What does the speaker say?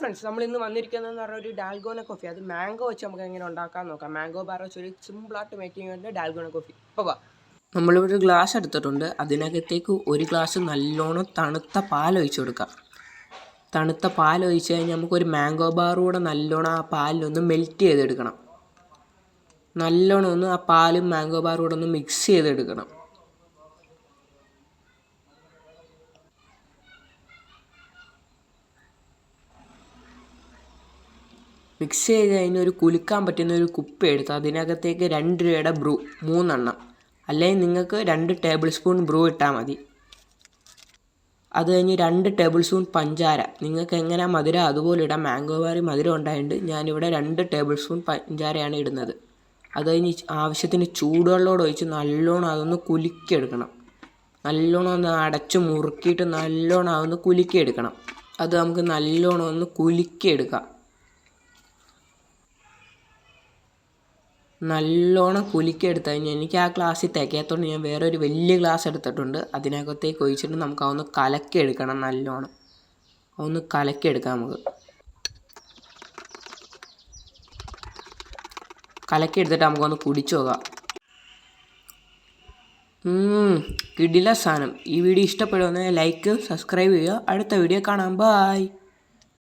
Friends നമ്മൾ ഇന്ന് വന്നിരിക്കുന്നത് എന്ന് പറഞ്ഞ ഒരു ഡാൽഗോന കോഫി അത് മാംഗോ വെച്ച് നമുക്ക് എങ്ങനെ ഉണ്ടാക്കാൻ നോക്കാം. മാംഗോ ബാർ വെച്ച് ഒരു സിമ്പിളായിട്ട് മേക്കിംഗ് വേണ്ട ഡാൽഗോന കോഫി അപ്പോൾ നമ്മളിവിടെ ഒരു ഗ്ലാസ് എടുത്തിട്ടുണ്ട്. അതിനകത്തേക്ക് ഒരു ഗ്ലാസ് നല്ലോണം തണുത്ത പാൽ ഒഴിച്ചു കൊടുക്കാം. തണുത്ത പാൽ ഒഴിച്ച് കഴിഞ്ഞാൽ നമുക്കൊരു മാംഗോ ബാർ കൂടെ നല്ലോണം ആ പാലിലൊന്ന് മെൽറ്റ് ചെയ്തെടുക്കണം. നല്ലോണം ഒന്ന് ആ പാലും മാംഗോ ബാറും കൂടെ ഒന്ന് മിക്സ് ചെയ്തെടുക്കണം. മിക്സ് ചെയ്ത് കഴിഞ്ഞ് ഒരു കുലുക്കാൻ പറ്റുന്ന ഒരു കുപ്പി എടുത്ത് അതിനകത്തേക്ക് രണ്ട് രൂപയുടെ ബ്രൂ മൂന്നെണ്ണം. അല്ലെങ്കിൽ നിങ്ങൾക്ക് രണ്ട് ടേബിൾ സ്പൂൺ ബ്രൂ ഇട്ടാൽ മതി. അത് കഴിഞ്ഞ് രണ്ട് ടേബിൾ സ്പൂൺ പഞ്ചാര. നിങ്ങൾക്ക് എങ്ങനെ മധുരം? അതുപോലെ ഇടാം. മാംഗോ വാരി മധുരം ഉണ്ടായതുകൊണ്ട് ഞാനിവിടെ രണ്ട് ടേബിൾ സ്പൂൺ പഞ്ചാരയാണ് ഇടുന്നത്. അത് കഴിഞ്ഞ് ആവശ്യത്തിന് ചൂടുവെള്ളോട് ഒഴിച്ച് നല്ലോണം അതൊന്ന് കുലുക്കിയെടുക്കണം. നല്ലോണം ഒന്ന് അടച്ച് മുറുക്കിയിട്ട് നല്ലോണം അതൊന്ന് കുലുക്കിയെടുക്കണം. അത് നമുക്ക് നല്ലോണം ഒന്ന് കുലുക്കിയെടുക്കാം. നല്ലോണം കുലുക്കിയെടുത്ത് കഴിഞ്ഞാൽ എനിക്ക് ആ ഗ്ലാസ്സിൽ തികയത്തോണ്ട് ഞാൻ വേറെ ഒരു വലിയ ഗ്ലാസ് എടുത്തിട്ടുണ്ട്. അതിനകത്തേക്ക് ഒഴിച്ചിട്ട് നമുക്ക് അതൊന്ന് കലക്കിയെടുക്കണം നല്ലോണം. അതൊന്ന് കലക്കിയെടുക്കാം നമുക്ക്. കലക്കിയെടുത്തിട്ട് നമുക്കൊന്ന് കുടിച്ചു നോക്കാം. കിടില സാധനം ഈ വീഡിയോ ഇഷ്ടപ്പെടുമെന്ന് ലൈക്ക് സബ്സ്ക്രൈബ് ചെയ്യുക. അടുത്ത വീഡിയോ കാണാം. ബായ്